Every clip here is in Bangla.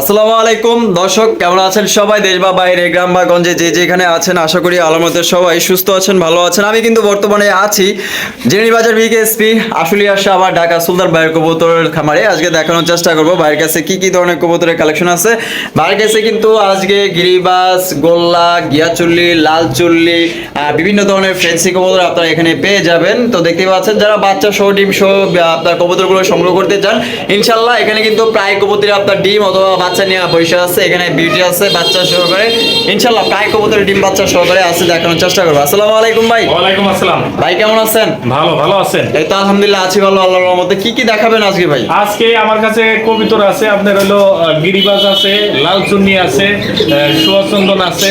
আসসালামু আলাইকুম। দর্শক, কেমন আছেন সবাই? দেশ বা বাইরে, গ্রাম বা গঞ্জে, যে যেখানে আছেন, আশা করি আলমতের সবাই সুস্থ আছেন, ভালো আছেন। আমি কিন্তু বর্তমানে আছি জেনি বাজার বিকেএসপি আশুলিয়া আবার ঢাকা সুলতান ভাইয়ের কবুতরের খামারে। আজকে দেখানোর চেষ্টা করব ভাইয়ের কাছে কি কি ধরনের কবুতরের কালেকশন আছে। ভাইয়ের কাছে কিন্তু আজকে গিরিবাস, গোল্লা, গিয়াচুল্লি লাল চুল্লি বিভিন্ন ধরনের ফ্রেন্সি কবুতর আপনারা এখানে পেয়ে যাবেন। তো দেখতে পাচ্ছেন, যারা বাচ্চা সহ, ডিম সহ আপনার কবুতরগুলো সংগ্রহ করতে চান, ইনশাল্লাহ এখানে কিন্তু প্রায় কবুতরে আপনার ডিম অথবা বাচ্চা নিয়ে বসে আছে এখানে বিউটি আছে বাচ্চা সহকারে ইনশাল্লাহ প্রায় কবুতরের ডিম বাচ্চা সহকারে আছে দেখানোর চেষ্টা করব। আসসালামু আলাইকুম ভাই। ওয়ালাইকুম আসসালাম। ভাই কেমন আছেন? ভালো ভালো আছেন? এই তো আলহামদুলিল্লাহ আছি ভালো আল্লাহর রহমতে। কি কি দেখাবেন আজকে ভাই? আজকে আমার কাছে কবিতর আছে আপনার হলো গিরিবাজ আছে লাল চুন্নি আছে সুয়াচন্দন আছে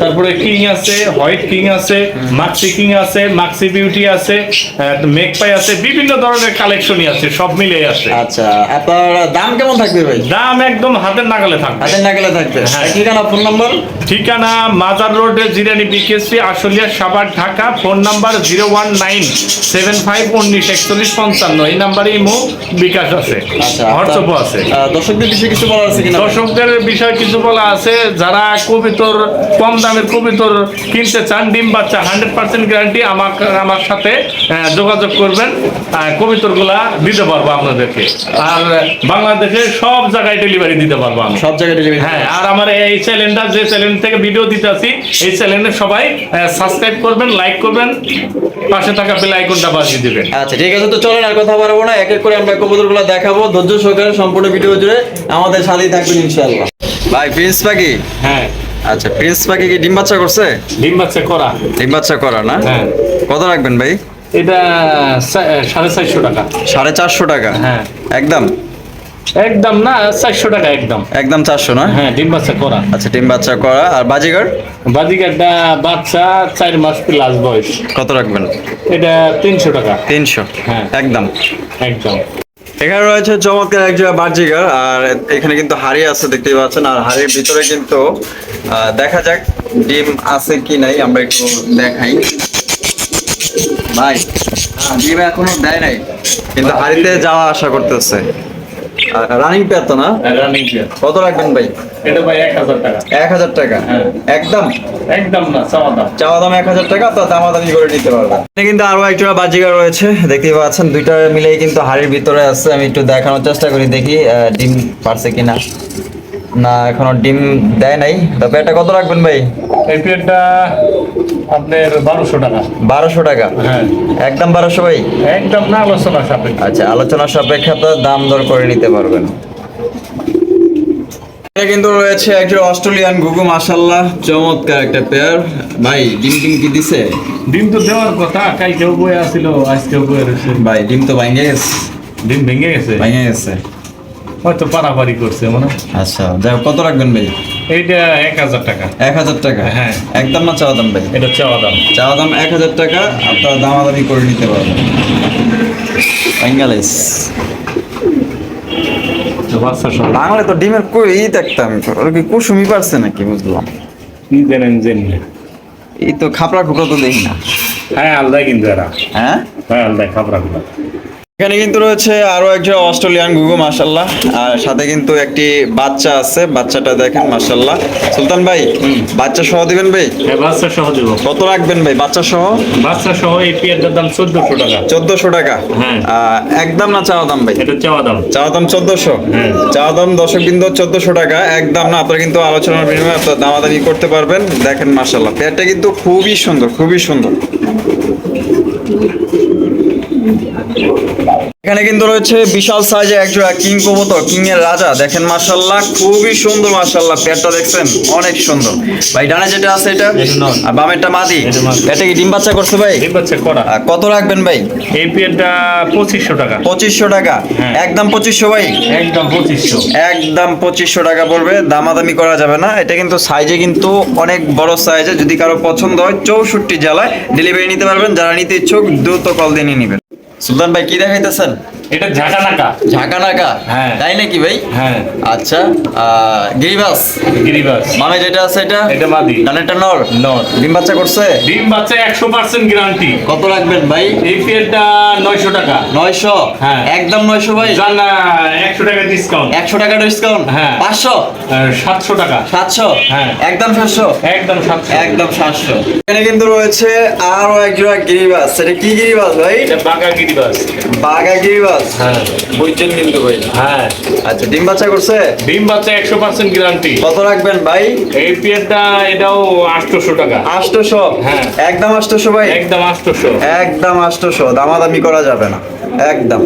তারপরে কিং আছে হোয়াইট কিং আছে মাক্সি কিং আছে মাক্সি বিউটি আছে মেকপাই আছে বিভিন্ন ধরনের কালেকশনই আছে সব মিলে আছে। আচ্ছা আপনার দাম কেমন থাকবে ভাই? দাম একদম হাতের নাগালে থাকবে। হাতের নাগালে থাকবে। হ্যাঁ। ঠিকানা ফোন নম্বর? ঠিকানা Mazar road Zirani BKC Ashulia Savar Dhaka phone number zero one nine seven five উনিশ একচল্লিশ পঞ্চান্ন। এই নাম্বারে ইমো বিকাশ আছে আচ্ছা হোয়াটসঅ্যাপ আছে। দর্শকদের বিষয়ে কিছু বলার আছে কিনা? দর্শকদের বিষয়ে কিছু বলা আছে। যারা কবিতর কম দামের কবিতর কিনতে চান ডিম বাচ্চা হান্ড্রেড পার্সেন্ট গ্যারান্টি আমার আমার সাথে যোগাযোগ করবেন। কবিতরগুলা দিতে পারব আপনাদেরকে। আর বাংলাদেশে সব জায়গায় ডেলিভারি দিতে পারব আমি। সব জায়গায় ডেলিভারি হ্যাঁ আর আমার এই চ্যানেলটা যে চ্যানেল থেকে ভিডিও দিতে আছি এই চ্যানেলে সবাই সাবস্ক্রাইব করবেন লাইক করবেন পাশে থাকা বেল আইকনটা বাজিয়ে দিবেন। আচ্ছা ঠিক আছে তো চলেন আর কথা বাড়াবো না। এক এক করে আমরা কবুতরগুলো দেখাবো। ধৈর্য সহকারে সম্পূর্ণ ভিডিও জুড়ে আমাদের সাথেই থাকবেন ইনশাআল্লাহ। ভাই প্রিন্স পাখি? হ্যাঁ। আচ্ছা প্রিন্স পাখি কি ডিম বাচ্চা করছে? ডিম বাচ্চা করা। ডিম বাচ্চা করা না? হ্যাঁ। কত রাখবেন ভাই? এটা সাড়ে চারশো টাকা। সাড়ে চারশো টাকা? হ্যাঁ। একদম? একদম না চারশো টাকা একদম। একদম চারশো না? হ্যাঁ ডিম বাচ্চা করা। আচ্ছা ডিম বাচ্চা করা। আর বাজিগার? বাজিকারটা বাচ্চা চার মাস প্লাস বয়স। কত রাখবেন? এটা তিনশো টাকা। তিনশো? হ্যাঁ। একদম। একদম। এখানে রয়েছে চমৎকার একজন বার্জিগার আর এখানে কিন্তু হাড়ি আছে দেখতেই পাচ্ছেন। আর হাড়ির ভিতরে কিন্তু দেখা যাক ডিম আছে কি নাই আমরা একটু দেখাই। ভাই ডিম এখনও দেয় নাই কিন্তু হাড়িতে যাওয়া আশা করতেছে। রানিং পেয়ার তো না? রানিং পেয়ার কত রাখবেন ভাই? এটা ভাই এক হাজার টাকা। এক হাজার টাকা? হ্যাঁ। একদম? একদম না চাওয়া দাম। চাওয়া দাম এক হাজার টাকা তো দামাদামি করে নিতে পারবেন। কিন্তু আরও একটা বাজিগার রয়েছে দেখতেই পাচ্ছেন দুইটা মিলেই কিন্তু হাড়ির ভিতরে আছে। আমি একটু দেখানোর চেষ্টা করি দেখি ডিম পারছে কিনা। না এখনও ডিম দেয় নাই। তবে এটা কত রাখবেন ভাই? এই পেয়ারটা আপনার বারোশো টাকা। বারোশো টাকা? হ্যাঁ। একদম বারোশো ভাই? একদম না আলোচনা সাপেক্ষে। আচ্ছা আলোচনা সাপেক্ষে আপনার দাম দর করে নিতে পারবেন। এটা কিন্তু রয়েছে একজন অস্ট্রেলিয়ান গুগু মাশাল্লাহ চমৎকার একটা পেয়ার ভাই ডিম ডিম কি দিছে? ডিম তো দেওয়ার কথা কালকেও বই আসছিল আজকেও বই রয়েছে। ভাই ডিম তো ভাঙে গেছে। ডিম ভেঙে গেছে? ভাঙে গেছে। হয়তো পারাপারি করছে মনে হয়। আচ্ছা যাই কত রাখবেন ভাই? এইটা এক হাজার টাকা। এক হাজার টাকা? হ্যাঁ। একদম না চাওয়া দাম ভাই? এটা চাওয়া দাম। চাওয়া দাম এক হাজার টাকা আপনারা দামাদামি করে নিতে পারবেন। বাঙ্গালিস তো বাংলা ডিমের কই দেখতাম ওর কি কুসুমি পারছে নাকি বুঝলাম? কি জানেন জেনে এই তো খাপড়া খুপড়া তো দেখি না। হ্যাঁ আলাদা কিন্তু এরা। হ্যাঁ? হ্যাঁ আলাদা খাবারগুলো এখানে কিন্তু রয়েছে আরও একজন অস্ট্রেলিয়ান গুগু মাশাল্লাহ আর সাথে কিন্তু একটি বাচ্চা আছে বাচ্চাটা দেখেন মাশাল্লাহ সুলতান ভাই বাচ্চা সহ দিবেন ভাই? হ্যাঁ বাচ্চা সহ দেবো। কত রাখবেন ভাই বাচ্চা সহ বাচ্চা সহ এই পেয়ারটার দাম চোদ্দশো টাকা। চোদ্দশো টাকা? হ্যাঁ। একদম না চাওয়া দাম ভাই? এটা চাওয়া দাম। চাওয়া দাম চোদ্দশো? হ্যাঁ। চাওয়া দাম দশক বিন্দু চোদ্দশো টাকা একদম না আপনারা কিন্তু আলোচনার বিনিময়ে আপনার দামাদামি করতে পারবেন। দেখেন মার্শাল্লাহ পেয়ারটা কিন্তু খুবই সুন্দর খুবই সুন্দর। এখানে কিন্তু রয়েছে বিশাল সাইজে একজোড়া কিং কবুতর কিং এর রাজা। দেখেন মার্শাল্লাহ খুবই সুন্দর মার্শাল্লাহ পেয়ারটা দেখছেন? অনেক সুন্দর। ভাই ডানে যেটা আছে এটা? আর বামেরটা মাদি। এটা মাদি। এটা কি ডিম বাচ্চা করছে ভাই? এই বাচ্চা করা। কত রাখবেন ভাই? এই পেয়ারটা পঁচিশশো টাকা। পঁচিশশো টাকা। হ্যাঁ। একদম পঁচিশশো ভাই? একদম পঁচিশশো। একদম পঁচিশশো টাকা পড়বে। দামাদামি করা যাবে না। এটা কিন্তু সাইজে কিন্তু অনেক বড় সাইজে যদি কারও পছন্দ হয় চৌষট্টি জেলায় ডেলিভারি নিতে পারবেন। যারা নিতে ইচ্ছুক দ্রুত কল দিয়ে নিয়ে নেবেন। সুলতান ভাই কি দেখাইতেছেন? এটা ঝাঁকা নাকা ঝাঁকা নাকা হ্যাঁ। তাই নাকি ভাই? হ্যাঁ। আচ্ছা গিরিবাস। গিরিবাস। মানে যেটা আছে এটা? এটা মাদি। ডানেরটা নর। নর। ডিম বাচ্চা করছে? ডিম বাচ্চা একশো পার্সেন্ট গ্যারান্টি কত রাখবেন ভাই? এই পেয়ারটা নয়শো টাকা। নয়শো? হ্যাঁ। একদম নয়শো ভাই? জান একশো টাকা ডিসকাউন্ট একশো টাকা ডিসকাউন্ট হ্যাঁ। পাঁচশো? সাতশো টাকা। সাতশো? হ্যাঁ। একদম সাতশো? একদম সাতশো। একদম সাতশো। এখানে কিন্তু রয়েছে আরও এক জোড়া গিরিবাস। সেটা কি গিরিবাস ভাই? এটা বাঁকা গিরিবাস। বাঘা গিরিবাস। হ্যাঁ। বুঝছেন কিন্তু ভাই। হ্যাঁ। আচ্ছা ডিম বাচ্চা করছে? ডিম বাচ্চা একশো পার্সেন্ট গ্যারান্টি। কত রাখবেন ভাই? এই পেয়ারটা এটাও আটশোশো টাকা। হ্যাঁ। একদম আষ্টশো ভাই? একদম আটশোশো। একদম দামাদামি করা যাবে না। একদম।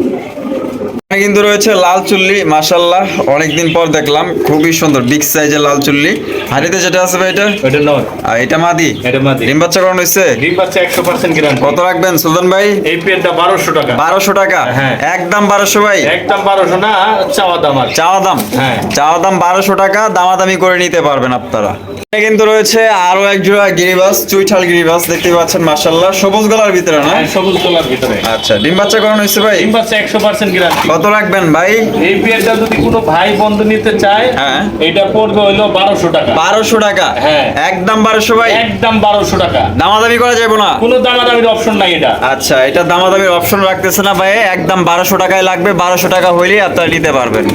কিন্তু রয়েছে লাল চুল্লি মাসাল্লাহ অনেকদিন পর দেখলাম খুবই সুন্দর বিগ সাইজের লাল চুল্লি। হাড়িতে যেটা আছে ভাই এটা? এটা নয়। এটা মাদি? এটা মাদি। ডিম বাচ্চা করানো হয়েছে? ডিম বাচ্চা একশো পার্সেন্ট গ্যারান্টি কত রাখবেন সুলতান ভাই? এই পেয়ারটা বারোশো টাকা। বারোশো টাকা? হ্যাঁ। একদম বারোশো ভাই? একদম বারোশো না চাওয়া দাম আর চাওয়া দাম? হ্যাঁ। চাওয়া দাম বারোশো টাকা দামাদামি করে নিতে পারবেন আপনারা। এখানে কিন্তু রয়েছে আরও এক জোড়া গিরিবাস চুইঠাল গিরিবাস দেখতে পাচ্ছেন মাসাল্লাহ সবুজ গলার ভিতরে না? হ্যাঁ, সবুজ কলার ভিতরে। আচ্ছা ডিম বাচ্চা করানো হয়েছে ভাই? ডিম বাচ্চা একশো পার্সেন্ট গ্যারান্টি কত রাখবেন ভাই? এই পেয়ারটা যদি কোনো ভাই বন্ধু নিতে চায় হ্যাঁ। এটা পড়বে হইল বারোশো টাকা। বারোশো টাকা? হ্যাঁ। একদম বারোশো ভাই? একদম বারোশো টাকা। দামাদামি করা যাবে না? কোনো দামাদামির অপশন নাই এটা। আচ্ছা এটা দামাদামির অপশন রাখতেছে না ভাই। একদম বারোশো টাকায় লাগবে। বারোশো টাকা হইলেই আপনারা নিতে পারবেন।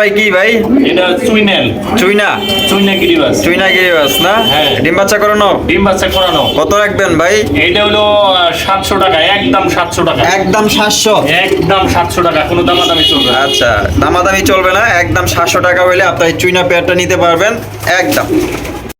ভাই কি ভাই? এটা চুইনেল। চুইনা। চুইনা গিরিবাস। না হ্যাঁ। ডিম বাচ্চা করানো ডিম বাচ্চা করানো কত রাখবেন ভাই? এইটা হলো সাতশো টাকা একদম সাতশো টাকা। একদম সাতশো? একদম সাতশো টাকা কোনো দামাদামি চলবে না। আচ্ছা দামাদামি চলবে না একদম সাতশো টাকা হইলে আপনার চুইনা পেয়ারটা নিতে পারবেন একদম।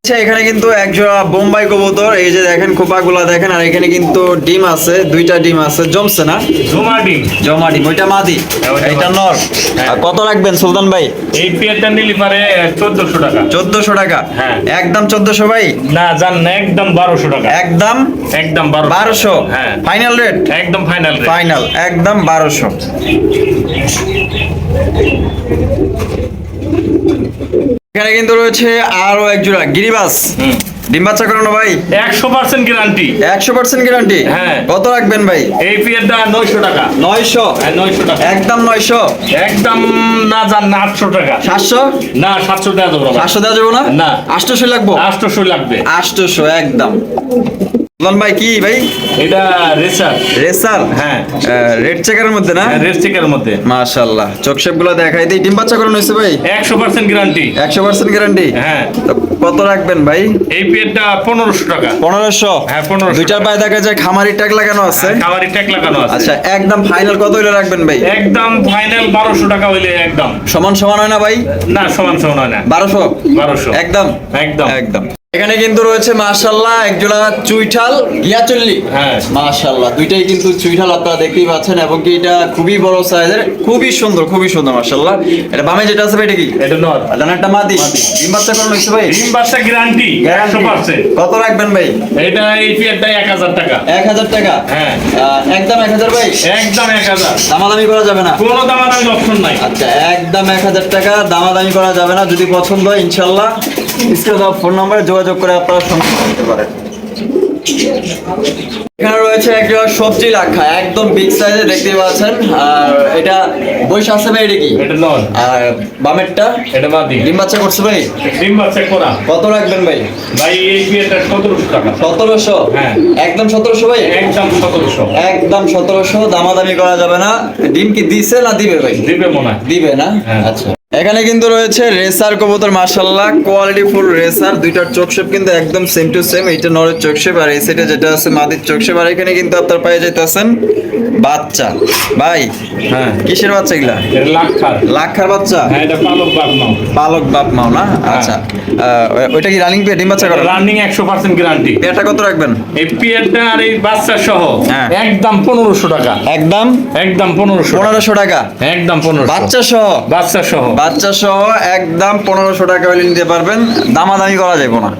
আচ্ছা এখানে কিন্তু একজোড়া বোম্বাই কবুতর। এই যে দেখেন খোপাগুলা দেখেন আর এখানে কিন্তু ডিম আছে দুইটা ডিম আছে। জমছে না? জমা ডিম। জমা ডিম ওইটা মাদি। হ্যাঁ, এটা। নর হ্যাঁ। কত রাখবেন সুলতান ভাই? এই পেয়ারটা নিলে পারে চোদ্দশো টাকা। চোদ্দশো টাকা? হ্যাঁ। একদম চোদ্দশো ভাই? না জান না একদম বারোশো টাকা। একদম? একদম বারোশো। বারোশো? হ্যাঁ। ফাইনাল রেট একদম ফাইনাল রেট ফাইনাল একদম বারোশো। এখানে কিন্তু রয়েছে আরও এক জোড়া গিরিবাস। ডিম বাচ্চা করানো ভাই? একশো পার্সেন্ট গ্যারান্টি একশো পার্সেন্ট গ্যারান্টি হ্যাঁ। কত রাখবেন ভাই? এই নয়শো টাকা। নয়শো? হ্যাঁ নয়শো টাকা। একদম নয়শো? একদম না জান না আটশো টাকা। সাতশো? না সাতশো সাতশো দেওয়া যাব না? না। আটশোশো লাগবে? আটশোশো লাগবে। আটশোশো একদম। সুলতান ভাই কি ভাই? এটা রেসার। রেসার? হ্যাঁ রেড চেকারের মধ্যে না? রেড চেকের মধ্যে। মাশাল্লাহ চোখ শেপ দেখাই দিই। ডিম বাচ্চা করানো হয়েছে ভাই? একশো পার্সেন্ট গ্যারান্টি একশো পার্সেন্ট গ্যারান্টি হ্যাঁ। কত রাখবেন ভাই? এই পেয়ারটা পনেরোশো টাকা। পনেরোশো? হ্যাঁ, 1500 দুইটার পায়ে দেখা যায় খামারি ট্যাগ লাগানো আছে। ট্যাক লাগানো আছে। আচ্ছা একদম ফাইনাল কত হইলে রাখবেন ভাই? একদম ফাইনাল বারোশো টাকা হইলে একদম। সমান সমান হয় না ভাই? না সমান সমান হয় না। বারোশো? বারোশো। একদম? একদম। একদম। এখানে কিন্তু রয়েছে মাশাল্লাহ একজোড়া চুইঠাল গিয়াচল্লি। হ্যাঁ। মাশাল্লাহ দুইটাই কিন্তু চুইঠাল আপনারা দেখতেই পাচ্ছেন এবং কি এটা খুবই বড় সাইজের খুবই সুন্দর খুবই সুন্দর মাশাল্লাহ এটা বামে যেটা আছে এটা কি? এটা নর। ডানারটা মাদি। ডিম বাচ্চা করানো হয়েছে ভাই? ডিম বাচ্চা গ্যারান্টি কত রাখবেন ভাই? এটা এই পেয়ারটা এক হাজার টাকা। এক হাজার টাকা? হ্যাঁ। একদম এক হাজার ভাই? একদম এক হাজার। দামাদামি করা যাবে না? কোনো দামাদামির অপশন নাই। আচ্ছা একদম এক হাজার টাকা দামাদামি করা যাবে না। যদি পছন্দ হয় ইনশাল্লাহ স্ক্রিনে দেওয়া ফোন নম্বরে যোগাযোগ করে আপনারা সংগ্রহ করতে পারেন। এখানে রয়েছে একটা সবজি রাখা একদম বিগ সাইজে দেখতে পাচ্ছেন। আর এটা আছে ভাই এটা কি? এটা নর আর বামেরটা? এটা বাদি। ডিম বাচ্চা করছে ভাই? ডিম বাচ্চা করা। কত রাখবেন ভাই? ভাই এই পেয়ারটা সতেরোশো টাকা। সতেরোশো? হ্যাঁ। একদম সতেরোশো ভাই? একদম সতেরোশো। একদম সতেরোশো দামাদামি করা যাবে না। ডিম কি দিছে না দিবে ভাই? দিবে মনে দিবে না? হ্যাঁ। আচ্ছা। এখানে কিন্তু রয়েছে রেসার কবুতর মাশাল্লাহ কোয়ালিটি ফুল রেসার দুইটার চোখ শেপ কিন্তু একদম সেম টু সেম এইটা নরের চোখ শেপ আর এই সাইডে যেটা আছে মাদির চোখ শেপ আর এখানে কিন্তু আপনার পায়ে যাইতেছেন বাচ্চা। ভাই হ্যাঁ। কিসের বাচ্চা এগুলা? এটা লাক্ষার। লাখার বাচ্চা? হ্যাঁ এটা পালক বাদ নাও পালক বাপ মাও না? আচ্ছা। ওইটা কি রানিং পেয়ে ডিম বাচ্চা করে? রানিং একশো পার্সেন্ট গ্যারান্টি পেয়ারটা কত রাখবেন? এই পিয়ারটা আর এই বাচ্চা সহ হ্যাঁ। একদম পনেরোশো টাকা। একদম? একদম পনেরোশো পনেরোশো টাকা? একদম পনেরোশো। বাচ্চা সহ। বাচ্চা সহ। বাচ্চা সহ একদম পনেরোশো টাকা হলে নিতে পারবেন। দামাদামি করা যাবে না।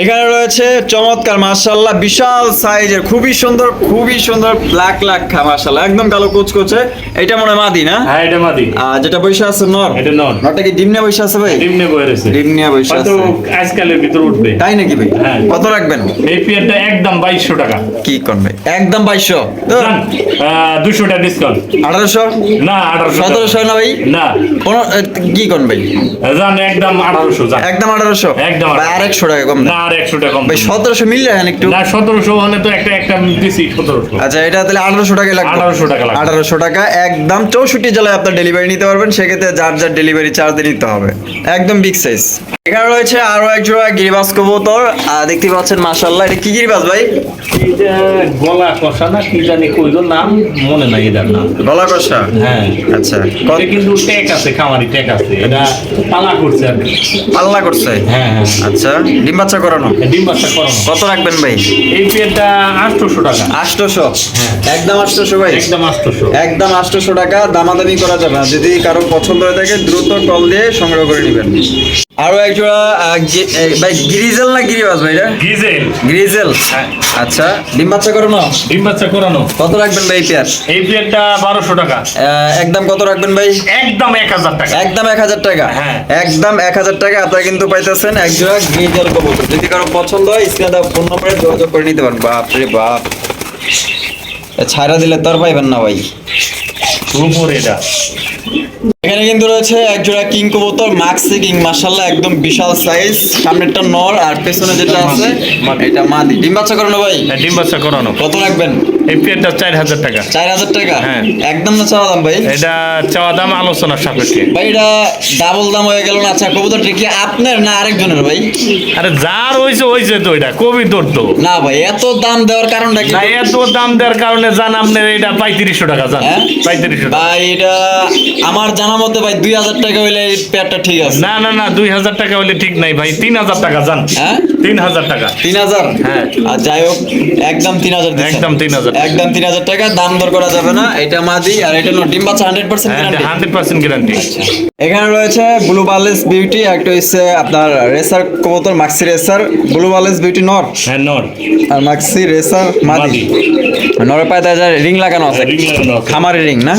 এখানে রয়েছে চমৎকার মার্শাল্লাহ বিশাল সাইজের খুবই সুন্দর খুবই সুন্দর ব্ল্যাক লাক্ষা মার্শাল্লাহ একদম কালো কুচকুচে। এটা মনে মাদি না? হ্যাঁ এটা মাদি। আর যেটা বৈশা আছে নর? এটা নর। নরটা কি ডিম নিয়ে বৈশা আছে ভাই? ডিম নিয়ে বয়ে রয়েছে ডিম বৈশা আছে। আজকালের ভিতর উঠবে। তাই নাকি ভাই? হ্যাঁ। কত রাখবেন? এই পেয়ারটা একদম বাইশশো টাকা। কি করবে একদম বাইশশো। দুশো টাকা ডিসকাউন্ট আঠারোশো? না আঠারোশো সতেরোশো না ভাই? না। কি ভাই? জান একদম আঠারোশো জান। একদম আঠারোশো? একদম আর একশো টাকা কম না? আর একশো টাকা কম ভাই সতেরোশো মিললে হ্যাঁ একটু না সতেরোশো মানে তো একটা একটা দিছি সতেরোশো। আচ্ছা এটা তাহলে আঠারোশো টাকা লাগবে। 1800 টাকা লাগবে। আঠারোশো টাকা একদম চৌষট্টি জেলায় আপনার ডেলিভারি নিতে পারবেন। সেক্ষেত্রে যার যার ডেলিভারি চার্জ নিতে হবে। একদম বিগ সাইজ এখানে রয়েছে আরও এক জোড়া গিরিবাস কবুতর। দেখতে পাচ্ছেন মাশাল্লাহ এটা কি গিরিবাস ভাই? গলা কষা না কি জানি কইলো নাম মনে নাই এটার নাম। গলা কষা? হ্যাঁ। আচ্ছা কিন্তু ট্যাগ আছে খামারি ট্যাগ আছে। এটা পালা করছে আর পাল্লা করছে? হ্যাঁ হ্যাঁ। আচ্ছা। ডিম বাচ্চা করানো? ডিম বাচ্চা করানো। কত রাখবেন ভাই? এই পেয়ারটা আটশোশো টাকা। আটশোশো? হ্যাঁ। একদম আটশোশো ভাই? একদম আটশোশো। একদম আটশোশো টাকা। দামাদামি করা যাবে না। যদি কারও পছন্দ হয়ে থাকে দ্রুত কল দিয়ে সংগ্রহ করে নেবেন। আরও এক জোড়া আহ, ভাই গ্রিজেল না গিরিবাস ভাই এটা? গিজেল গ্রিজেল। হ্যাঁ। আচ্ছা ডিম বাচ্চা করো না ডিম বাচ্চা করানো। কত রাখবেন ভাই পেয়ার? এই পেয়ারটা বারোশো টাকা। একদম কত রাখবেন ভাই? একদম এক হাজার টাকা। একদম এক হাজার টাকা? হ্যাঁ। একদম এক হাজার টাকা আপনারা কিন্তু পাইতেছেন এক জোড়া গ্রিজেল কবুতর। যদি কারও পছন্দ হয় স্ক্রিনে দেওয়া ফোন নম্বরে যোগাযোগ করে নিতে পারেন। বাপ রে বাপ। ছাইরা দিলে তোর পাইবেন না ভাই। রূপর এটা। এখানে কিন্তু রয়েছে একজোড়া কিং কবুতর মাক্সি কিং মাশাআল্লাহ একদম বিশাল সাইজ সামনেরটা নর আর পেছনে যেটা আছে। এটা মাদি। ডিম বাচ্চা করানো ভাই? হ্যাঁ, ডিম বাচ্চা করানো। কত রাখবেন? এই পেয়ারটা চার হাজার টাকা। চার হাজার টাকা? হ্যাঁ। একদম না চাওয়া দাম ভাই? এটা চাওয়া দাম আলোচনার সাপেক্ষে। ভাই এটা ডাবল দাম হয়ে গেল না? আচ্ছা কবুতরটা কি আপনার না আরেকজনের ভাই? আরে যার হয়েছে হয়েছে তো এটা। কবি তোর তো। না ভাই এত দাম দেওয়ার কারণটা কি? না এত দাম দেওয়ার কারণে জান আপনার এটা পঁয়ত্রিশশো টাকা জান। হ্যাঁ? পঁয়ত্রিশশো ভাই এটা আমার জানা মতে ভাই দুই হাজার টাকা হইলে এই ঠিক আছে। না না না দুই হাজার টাকা হলে ঠিক নাই ভাই। তিন হাজার টাকা জান। হ্যাঁ? তিন হাজার টাকা। তিন হাজার? হ্যাঁ। আর যাই হোক একদম তিন হাজার। একদম 3000 একদম তিন হাজার টাকা দাম দর করা যাবে না। এটা মাদি আর এটা ডিম বাচ্চা hundred percent hundred percent guarantee এখানে রয়েছে ব্লু বালেস বিউটি একটা হচ্ছে আপনার রেসার কবুতর মাক্সি রেসার ব্লু বালেস বিউটি নর হ্যাঁ নর আর মাক্সি রেসার মাদি নরের পায়ে রিং লাগানো আছে। রিং লাগানো আছে। খামারি রিং না?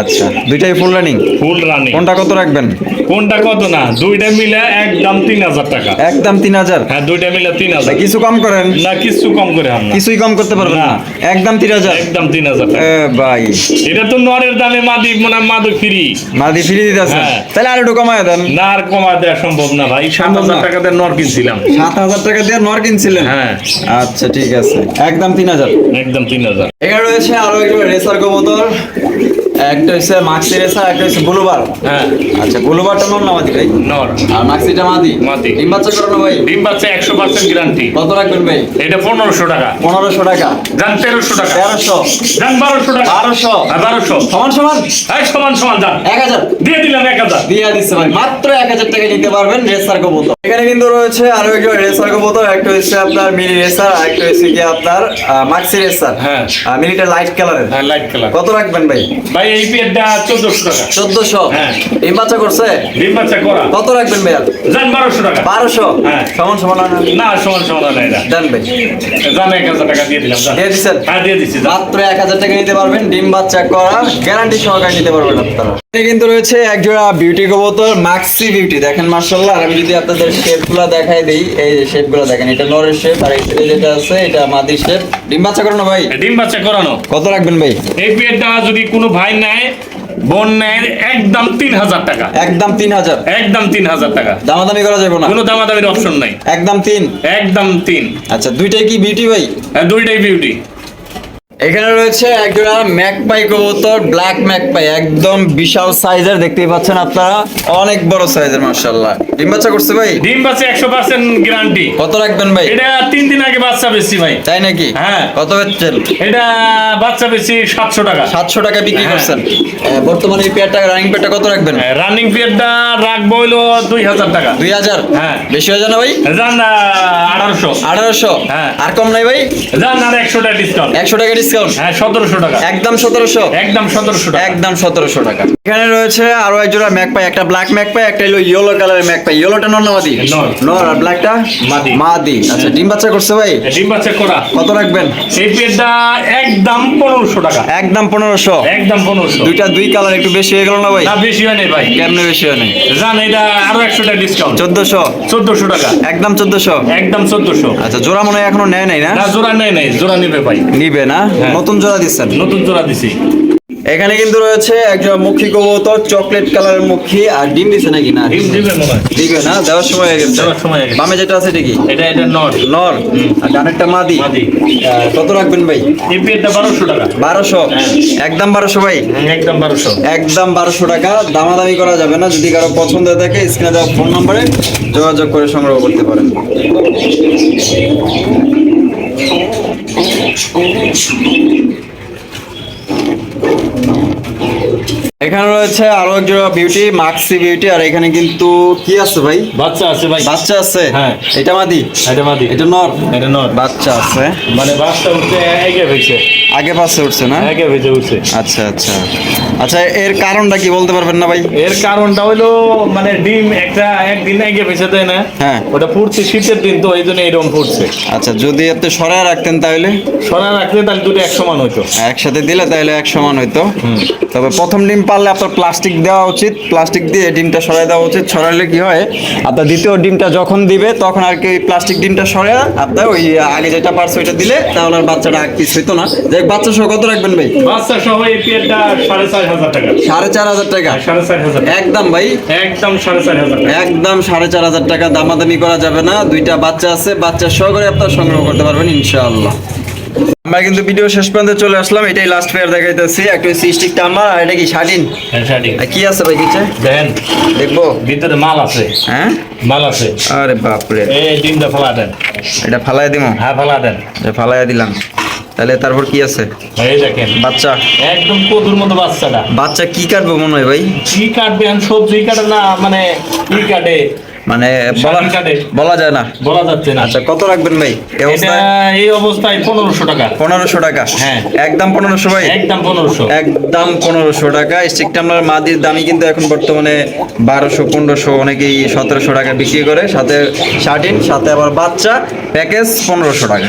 আচ্ছা। দুইটাই ফুল রানিং ফুল রানিং কোনটা কত রাখবেন? কোনটা কত না? দুইটা মিলে একদম তিন হাজার টাকা। একদম তিন হাজার? হ্যাঁ দুইটা মিলে তিন হাজার। কিছু কম করেন। না কিছু কম করে আমরা কিছুই কম করতে পারবেন না। একদম তিন হাজার? একদম তিন হাজার ভাই। এটা তো নরের দামে মাদি মানে মাদক ফ্রি মাদি ফিরে দিতেছেন হ্যাঁ। তাহলে আর একটু কমায় দেন। না আর কমা দেওয়া সম্ভব না ভাই। সাত হাজার টাকা দিয়ে নর কিনছিলাম। সাত হাজার টাকা দিয়ে নর কিনছিলেন? হ্যাঁ। আচ্ছা ঠিক আছে। একদম তিন হাজার। একদম তিন হাজার। এখানে রয়েছে আরও একটা রেসার কবুতর। একটা হচ্ছে মাক্সি রেসার একটা হচ্ছে বুলুবার হ্যাঁ। আচ্ছা বুলুবারটা নর না মাদি ভাই? নর। আর মাক্সিটা মাদি? মাদি। ডিম বাচ্চা করো না ভাই? ডিম বাচ্চা একশো পার্সেন্ট গ্যারান্টি কত রাখবেন ভাই? এটা পনেরোশো টাকা। পনেরোশো টাকা। যান তেরোশো টাকা। তেরোশো। যান বারোশো টাকা। বারোশো। আর বারোশো। সমান সমান? এই সমান সমান যান। এক হাজার। দিয়ে দিলাম এক হাজার। দিয়ে দিচ্ছে ভাই। মাত্র এক হাজার টাকা নিতে পারবেন রেসার কবুতর। এখানে কিন্তু রয়েছে আরও একজন রেসার কবুতর একটা হচ্ছে আপনার মিনি রেসার আর একটা হচ্ছে কি আপনার মাক্সি রেসার। হ্যাঁ। মিনিটা লাইট কালারের হ্যাঁ লাইট কালার কত রাখবেন ভাই? ভাই এই টাকা। হ্যাঁ। এই বাচ্চা করছে? ডিম বাচ্চা করা। কত রাখবেন বারোশো টাকা। হ্যাঁ। সমান সমান না? না সমান সমান না এটা। দেন ভাই। এক হাজার টাকা দিয়ে দিলাম দিয়ে হ্যাঁ দিয়ে মাত্র এক হাজার টাকা নিতে পারবেন ডিম বাচ্চা করা গ্যারান্টি সহকারে নিতে পারবেন আপনারা। কিন্তু রয়েছে এক জোড়া বিউটি কবুতর মাক্সি বিউটি দেখেন মার্শাল্লাহ আর আমি যদি আপনাদের শেপগুলা দেখাই দিই এই যে শেপগুলা দেখেন এটা নরের শেপ আর এই যেটা আছে এটা মাদির শেপ ডিম বাচ্চা করো না ভাই? ডিম বাচ্চা করানো। কত রাখবেন ভাই? এই পেয়ারটা যদি কোনো ভাই নেয় বোন নেয় একদম তিন হাজার টাকা। একদম তিন হাজার। একদম তিন হাজার টাকা। দামাদামি করা যাবে না। কোনো দামাদামির অপশন নাই। একদম তিন। একদম তিন। আচ্ছা দুইটাই কি বিউটি ভাই? হ্যাঁ, দুইটাই বিউটি এখানে রয়েছে একজোড়া ম্যাকপাই কবুতর ব্ল্যাক ম্যাকপাই একদম বিশাল সাইজের দেখতেই পাচ্ছেন আপনারা। অনেক বড় সাইজের মার্শাল্লাহ ডিম বাচ্চা করছে ভাই? ডিম বাচ্চা একশো পার্সেন্ট গ্যারান্টি কত রাখবেন ভাই? এটা তিন দিন আগে বাচ্চা বেশি ভাই। তাই নাকি? হ্যাঁ। কত বেচছেন? এটা বাচ্চা বেশি সাতশো টাকা। সাতশো টাকা বিক্রি হ্যাঁ। করছেন। বর্তমানে এই পেয়ারটা রানিং পেয়ারটা কত রাখবেন? রানিং পিরিয়ডটা রাখব হইল দুই হাজার টাকা। দুই হাজার? হ্যাঁ। বেশি হয়ে যায় না ভাই? যান আঠারোশো। আঠারোশো? হ্যাঁ। আর কম নাই ভাই? যান আর একশো টাকা ডিসকাউন্ট একশো টাকা ডিসকাউন্ট। হ্যাঁ সতেরোশো টাকা। একদম সতেরোশো। একদম সতেরোশো টাকা। একদম সতেরোশো টাকা। এখানে রয়েছে আরও এক জোড়া ম্যাক পাই একটা ব্ল্যাক ম্যাক পাই একটা হলো ইয়েলো কালারের ম্যাক পাই। ইয়েলোটা নর মাদি? নর। আর ব্ল্যাকটা মাদি। মাদি। আচ্ছা ডিম বাচ্চা করছে ভাই? ডিম বাচ্চা করা। কত রাখবেন? এই পেটটা একদম পনেরোশো টাকা। একদম পনেরোশো। একদম পনেরোশো। দুইটা দুই কালার একটু বেশি হয়ে গেল না ভাই? না বেশি হয় নাই ভাই। কেমনে বেশি হয় নাই? জান এটা আরও একশো টাকা ডিসকাউন্ট চোদ্দশো। চোদ্দশো টাকা। একদম চোদ্দশো। একদম চোদ্দশো। আচ্ছা জোড়া মনে হয় এখনও নেয় নাই না? জোড়া নেই নাই। জোড়া নিবে ভাই। নিবে না। নতুন জোড়া দিচ্ছেন? নতুন জোড়া দিছি। এখানে কিন্তু রয়েছে একজন মুখী কবুতর চকলেট কালারের মুখী। আর ডিম দিছে নাকি? না ডিম দিবে মনে হয়। দিবে না? দেওয়ার সময় হয়ে গেছে। দেওয়ার সময় হয়ে গেছে। বামে যেটা আছে ঠিকই এটা এটা নট নর। আর ডানেরটা মাদি। মাদি। কত রাখবেন ভাই? এই পেটটা বারোশো টাকা। বারোশো? হ্যাঁ। একদম বারোশো ভাই? একদম বারোশো। একদম বারোশো টাকা। দামাদামি করা যাবে না। যদি কারও পছন্দ হয়ে থাকে স্ক্রিনে দেওয়া ফোন নম্বরে যোগাযোগ করে সংগ্রহ করতে পারেন। Escolham-se o nome. এখানে রয়েছে আরও এক জোড়া বিউটি মাক্সি বিউটি আর এখানে কিন্তু কি আছে ভাই? বাচ্চা আছে ভাই। বাচ্চা আছে? হ্যাঁ। এটা মাদি? এটা মাদি। এটা নর? এটা নট বাচ্চা আছে। মানে বাচ্চা উঠছে এগে হয়েছে। আগে পাশে উঠছে না? এগে হয়েছে উঠছে। আচ্ছা আচ্ছা। আচ্ছা এর কারণটা কি বলতে পারবেন না ভাই? এর কারণটা হইল মানে ডিম একটা একদিন এগে ভেসে দেয় না। হ্যাঁ। ওটা ফুটছে শীতের দিন তো এই জন্য এরকম ফুটছে। আচ্ছা যদি আপনি সরায় রাখতেন তাহলে? সরা রাখলে তাহলে দুটো এক সমান হইতো। একসাথে দিলে তাহলে এক সমান হইতো তবে প্রথম ডিম পারলে আপনার প্লাস্টিক দেওয়া উচিত। প্লাস্টিক দিয়ে ডিমটা সরাই দেওয়া উচিত। সরাইলে কি হয়? আপনার দ্বিতীয় ডিমটা যখন দিবে তখন আর কি প্লাস্টিক ডিমটা সরাই আপনার ওই আগে যেটা পারছে ওইটা দিলে তাহলে আর বাচ্চাটা আগ পিস হইতো না। যে বাচ্চা সহ কত রাখবেন ভাই? বাচ্চা সহ এই পেটটা সাড়ে চার হাজার টাকা। সাড়ে চার হাজার টাকা? সাড়ে চার হাজার একদম ভাই? একদম সাড়ে চার হাজার একদম সাড়ে চার হাজার টাকা। দামাদামি করা যাবে না। দুইটা বাচ্চা আছে বাচ্চা সহ করে আপনার সংগ্রহ করতে পারবেন ইনশাআল্লাহ। আমরা কিন্তু ভিডিও শেষ পর্যন্ত চলে আসলাম। এটাই লাস্ট পেয়ার দেখাইতেছি। একটা সিস্টিকটা আমার আর এটা কি শার্টিন হ্যাঁ, কি আছে ভাই কিছে দেখেন দেখব। ভিতরে মাল আছে। হ্যাঁ? মাল আছে। আরে বাপরে। এই ডিমটা ফেলা দেন। এটা ফালাই দিমো? হ্যাঁ ফেলা দেন। এটা ফালাই দিলাম। তাহলে তারপর কি আছে? এই দেখেন। বাচ্চা। একদম কদুর মতো বাচ্চাটা। বাচ্চা কি কাটবো মনে হয় ভাই? কি কাটবে এখন সবজি কাটে না মানে কি কাটে। মানে বলা বলা যায় না। বলা যাচ্ছে না। আচ্ছা কত রাখবেন ভাই? এই অবস্থায়? এই অবস্থায় পনেরোশো টাকা। পনেরোশো টাকা। হ্যাঁ। একদম পনেরোশো ভাই? একদম পনেরোশো। একদম পনেরোশো টাকা। স্টিক টামলার মাদির দামই কিন্তু এখন বর্তমানে বারোশো পনেরোশো অনেকেই সতেরোশো টাকা বিক্রি করে। সাথে শার্টিন সাথে আবার বাচ্চা। প্যাকেজ পনেরোশো টাকা।